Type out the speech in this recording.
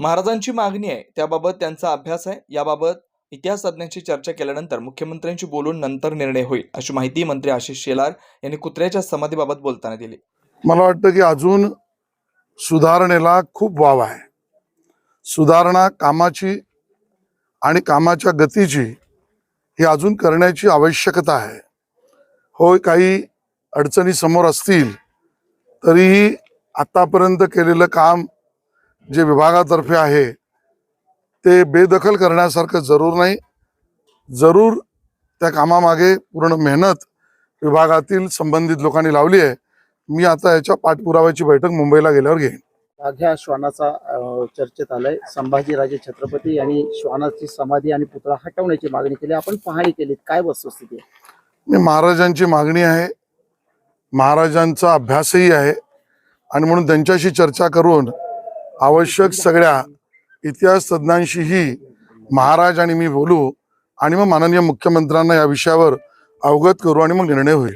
महाराजांची मागणी आहे त्याबाबत त्यांचा अभ्यास आहे. याबाबत इतिहास तज्ज्ञांशी चर्चा केल्यानंतर मुख्यमंत्र्यांशी बोलून नंतर निर्णय होईल अशी माहिती मंत्री आशिष शेलार यांनी कुत्र्याच्या समाधीबाबत बोलताना दिली. मला वाटतं की अजून सुधारणेला खूप वाव आहे. सुधारणा कामाची आणि कामाच्या गतीची ही अजून करण्याची आवश्यकता आहे. होय काही अडचणी समोर असतील तरीही आतापर्यंत केलेलं काम जे विभागातर्फे आहे ते बेदखल करण्यासारखं जरूर नाही. जरूर त्या कामामागे पूर्ण मेहनत विभागातील संबंधित लोकांनी लावली आहे. मी आता याच्या पाठपुराव्याची बैठक मुंबईला गेल्यावर घेईन. वाघ्या श्वानाचा चर्चेत आलाय. संभाजीराजे छत्रपती यांनी श्वानाची समाधी आणि पुतळा हटवण्याची मागणी केली. आपण पाहणी केली काय वस्तुस्थिती आहे? महाराजांची मागणी आहे. महाराजांचा अभ्यासही आहे. आणि म्हणून त्यांच्याशी चर्चा करून आवश्यक सगळ्या इतिहास तज्ज्ञांशीही महाराज आणि मी बोलू आणि मग माननीय मुख्यमंत्र्यांना या विषयावर अवगत करू आणि मग निर्णय होईल.